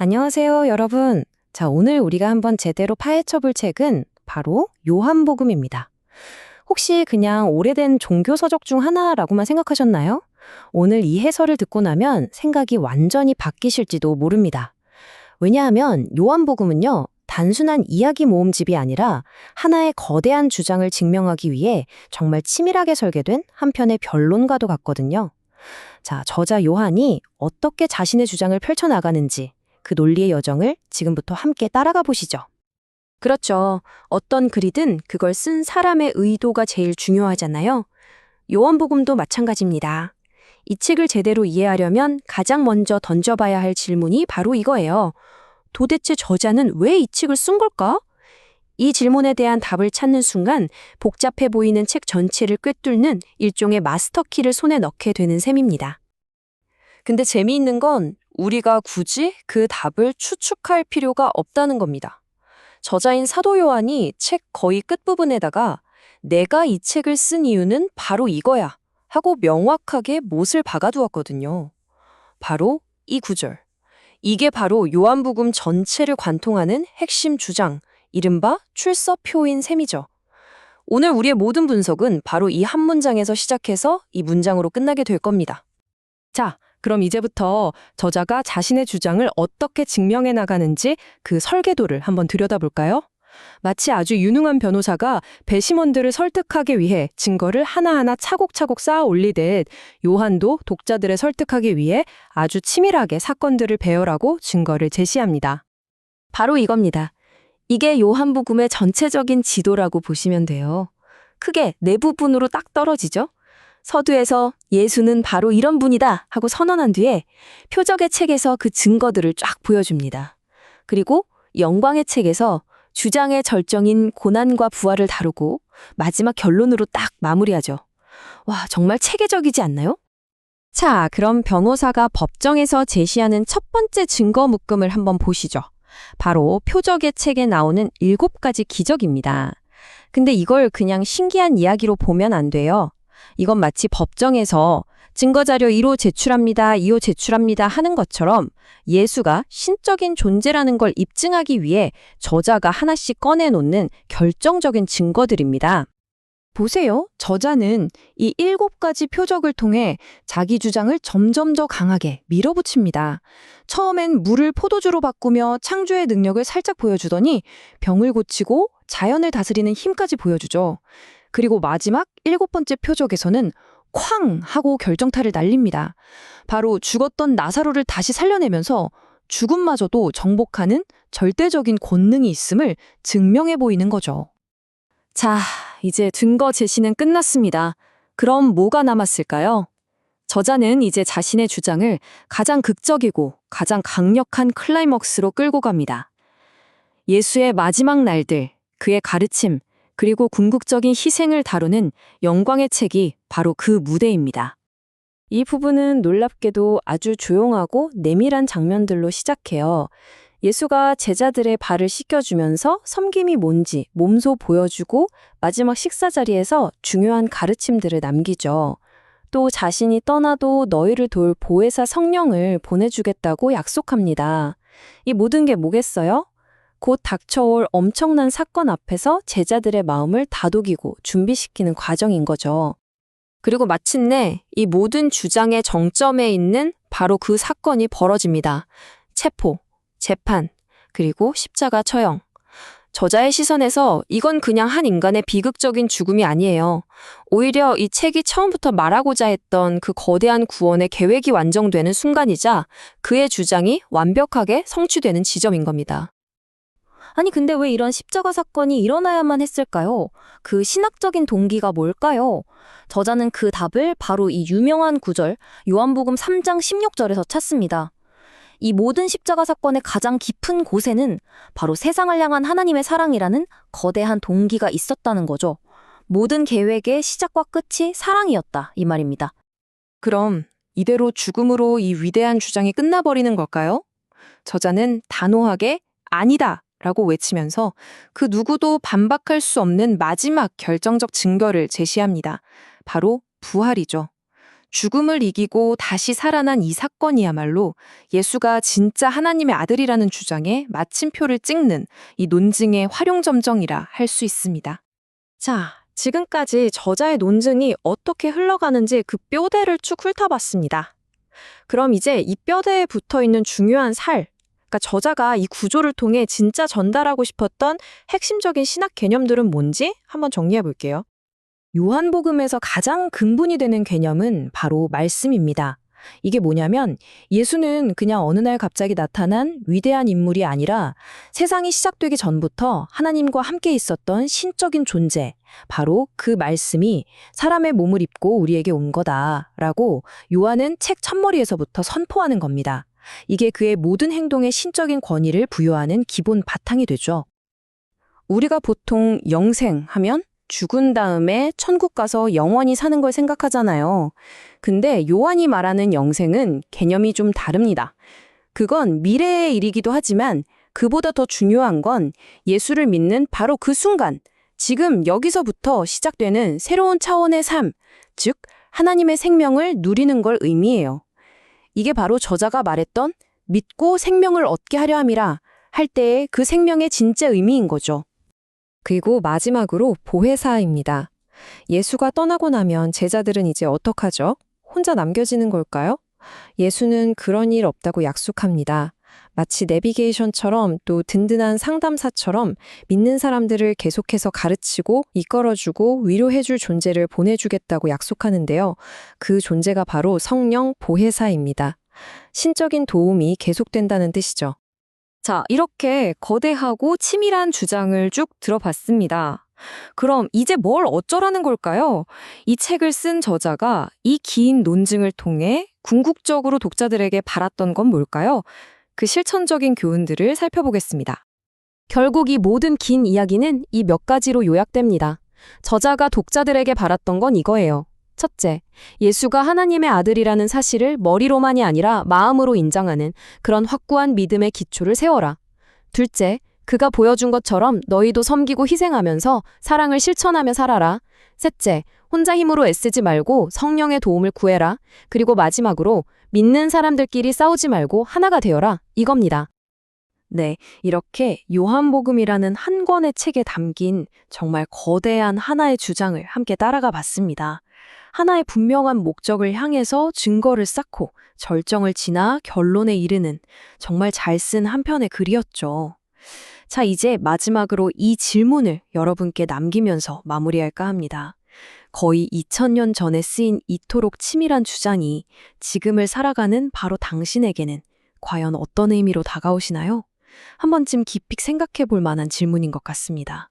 안녕하세요, 여러분. 자, 오늘 우리가 한번 제대로 파헤쳐 볼 책은 바로 요한복음입니다. 혹시 그냥 오래된 종교 서적 중 하나라고만 생각하셨나요? 오늘 이 해설을 듣고 나면 생각이 완전히 바뀌실지도 모릅니다. 왜냐하면 요한복음은요, 단순한 이야기 모음집이 아니라 하나의 거대한 주장을 증명하기 위해 정말 치밀하게 설계된 한편의 변론가도 같거든요. 자, 저자 요한이 어떻게 자신의 주장을 펼쳐나가는지 그 논리의 여정을 지금부터 함께 따라가 보시죠. 그렇죠. 어떤 글이든 그걸 쓴 사람의 의도가 제일 중요하잖아요. 요한복음도 마찬가지입니다. 이 책을 제대로 이해하려면 가장 먼저 던져봐야 할 질문이 바로 이거예요. 도대체 저자는 왜 이 책을 쓴 걸까? 이 질문에 대한 답을 찾는 순간 복잡해 보이는 책 전체를 꿰뚫는 일종의 마스터키를 손에 넣게 되는 셈입니다. 근데 재미있는 건 우리가 굳이 그 답을 추측할 필요가 없다는 겁니다. 저자인 사도 요한이 책 거의 끝부분에다가 내가 이 책을 쓴 이유는 바로 이거야 하고 명확하게 못을 박아두었거든요. 바로 이 구절. 이게 바로 요한복음 전체를 관통하는 핵심 주장, 이른바 출서표인 셈이죠. 오늘 우리의 모든 분석은 바로 이 한 문장에서 시작해서 이 문장으로 끝나게 될 겁니다. 자, 그럼 이제부터 저자가 자신의 주장을 어떻게 증명해 나가는지 그 설계도를 한번 들여다볼까요? 마치 아주 유능한 변호사가 배심원들을 설득하기 위해 증거를 하나하나 차곡차곡 쌓아 올리듯 요한도 독자들을 설득하기 위해 아주 치밀하게 사건들을 배열하고 증거를 제시합니다. 바로 이겁니다. 이게 요한복음의 전체적인 지도라고 보시면 돼요. 크게 네 부분으로 딱 떨어지죠? 서두에서 예수는 바로 이런 분이다 하고 선언한 뒤에 표적의 책에서 그 증거들을 쫙 보여줍니다. 그리고 영광의 책에서 주장의 절정인 고난과 부활을 다루고 마지막 결론으로 딱 마무리하죠. 와, 정말 체계적이지 않나요? 자, 그럼 변호사가 법정에서 제시하는 첫 번째 증거 묶음을 한번 보시죠. 바로 표적의 책에 나오는 일곱 가지 기적입니다. 근데 이걸 그냥 신기한 이야기로 보면 안 돼요. 이건 마치 법정에서 증거자료 1호 제출합니다, 2호 제출합니다 하는 것처럼 예수가 신적인 존재라는 걸 입증하기 위해 저자가 하나씩 꺼내놓는 결정적인 증거들입니다. 보세요. 저자는 이 일곱 가지 표적을 통해 자기 주장을 점점 더 강하게 밀어붙입니다. 처음엔 물을 포도주로 바꾸며 창조의 능력을 살짝 보여주더니 병을 고치고 자연을 다스리는 힘까지 보여주죠. 그리고 마지막 일곱 번째 표적에서는 쾅 하고 결정타를 날립니다. 바로 죽었던 나사로를 다시 살려내면서 죽음마저도 정복하는 절대적인 권능이 있음을 증명해 보이는 거죠. 자, 이제 증거 제시는 끝났습니다. 그럼 뭐가 남았을까요? 저자는 이제 자신의 주장을 가장 극적이고 가장 강력한 클라이먹스로 끌고 갑니다. 예수의 마지막 날들, 그의 가르침, 그리고 궁극적인 희생을 다루는 영광의 책이 바로 그 무대입니다. 이 부분은 놀랍게도 아주 조용하고 내밀한 장면들로 시작해요. 예수가 제자들의 발을 씻겨주면서 섬김이 뭔지 몸소 보여주고 마지막 식사 자리에서 중요한 가르침들을 남기죠. 또 자신이 떠나도 너희를 돌 보혜사 성령을 보내주겠다고 약속합니다. 이 모든 게 뭐겠어요? 곧 닥쳐올 엄청난 사건 앞에서 제자들의 마음을 다독이고 준비시키는 과정인 거죠. 그리고 마침내 이 모든 주장의 정점에 있는 바로 그 사건이 벌어집니다. 체포, 재판, 그리고 십자가 처형. 저자의 시선에서 이건 그냥 한 인간의 비극적인 죽음이 아니에요. 오히려 이 책이 처음부터 말하고자 했던 그 거대한 구원의 계획이 완성되는 순간이자 그의 주장이 완벽하게 성취되는 지점인 겁니다. 아니, 근데 왜 이런 십자가 사건이 일어나야만 했을까요? 그 신학적인 동기가 뭘까요? 저자는 그 답을 바로 이 유명한 구절, 요한복음 3장 16절에서 찾습니다. 이 모든 십자가 사건의 가장 깊은 곳에는 바로 세상을 향한 하나님의 사랑이라는 거대한 동기가 있었다는 거죠. 모든 계획의 시작과 끝이 사랑이었다. 이 말입니다. 그럼 이대로 죽음으로 이 위대한 주장이 끝나버리는 걸까요? 저자는 단호하게 아니다 라고 외치면서 그 누구도 반박할 수 없는 마지막 결정적 증거를 제시합니다. 바로 부활이죠. 죽음을 이기고 다시 살아난 이 사건이야말로 예수가 진짜 하나님의 아들이라는 주장에 마침표를 찍는 이 논증의 활용점정이라 할 수 있습니다. 자, 지금까지 저자의 논증이 어떻게 흘러가는지 그 뼈대를 쭉 훑어봤습니다. 그럼 이제 이 뼈대에 붙어 있는 중요한 살, 그러니까 저자가 이 구조를 통해 진짜 전달하고 싶었던 핵심적인 신학 개념들은 뭔지 한번 정리해 볼게요. 요한복음에서 가장 근본이 되는 개념은 바로 말씀입니다. 이게 뭐냐면 예수는 그냥 어느 날 갑자기 나타난 위대한 인물이 아니라 세상이 시작되기 전부터 하나님과 함께 있었던 신적인 존재, 바로 그 말씀이 사람의 몸을 입고 우리에게 온 거다라고 요한은 책 첫머리에서부터 선포하는 겁니다. 이게 그의 모든 행동에 신적인 권위를 부여하는 기본 바탕이 되죠. 우리가 보통 영생 하면 죽은 다음에 천국 가서 영원히 사는 걸 생각하잖아요. 근데 요한이 말하는 영생은 개념이 좀 다릅니다. 그건 미래의 일이기도 하지만 그보다 더 중요한 건 예수를 믿는 바로 그 순간, 지금 여기서부터 시작되는 새로운 차원의 삶, 즉, 하나님의 생명을 누리는 걸 의미해요. 이게 바로 저자가 말했던 믿고 생명을 얻게 하려 함이라 할 때의 그 생명의 진짜 의미인 거죠. 그리고 마지막으로 보혜사입니다. 예수가 떠나고 나면 제자들은 이제 어떡하죠? 혼자 남겨지는 걸까요? 예수는 그런 일 없다고 약속합니다. 마치 내비게이션처럼 또 든든한 상담사처럼 믿는 사람들을 계속해서 가르치고 이끌어주고 위로해줄 존재를 보내주겠다고 약속하는데요. 그 존재가 바로 성령 보혜사입니다. 신적인 도움이 계속된다는 뜻이죠. 자, 이렇게 거대하고 치밀한 주장을 쭉 들어봤습니다. 그럼 이제 뭘 어쩌라는 걸까요? 이 책을 쓴 저자가 이 긴 논증을 통해 궁극적으로 독자들에게 바랐던 건 뭘까요? 그 실천적인 교훈들을 살펴보겠습니다. 결국 이 모든 긴 이야기는 이 몇 가지로 요약됩니다. 저자가 독자들에게 바랐던 건 이거예요. 첫째, 예수가 하나님의 아들이라는 사실을 머리로만이 아니라 마음으로 인정하는 그런 확고한 믿음의 기초를 세워라. 둘째, 그가 보여준 것처럼 너희도 섬기고 희생하면서 사랑을 실천하며 살아라. 셋째, 혼자 힘으로 애쓰지 말고 성령의 도움을 구해라. 그리고 마지막으로 믿는 사람들끼리 싸우지 말고 하나가 되어라. 이겁니다. 네, 이렇게 요한복음이라는 한 권의 책에 담긴 정말 거대한 하나의 주장을 함께 따라가 봤습니다. 하나의 분명한 목적을 향해서 증거를 쌓고 절정을 지나 결론에 이르는 정말 잘 쓴 한 편의 글이었죠. 자, 이제 마지막으로 이 질문을 여러분께 남기면서 마무리할까 합니다. 거의 2000년 전에 쓰인 이토록 치밀한 주장이 지금을 살아가는 바로 당신에게는 과연 어떤 의미로 다가오시나요? 한 번쯤 깊이 생각해 볼 만한 질문인 것 같습니다.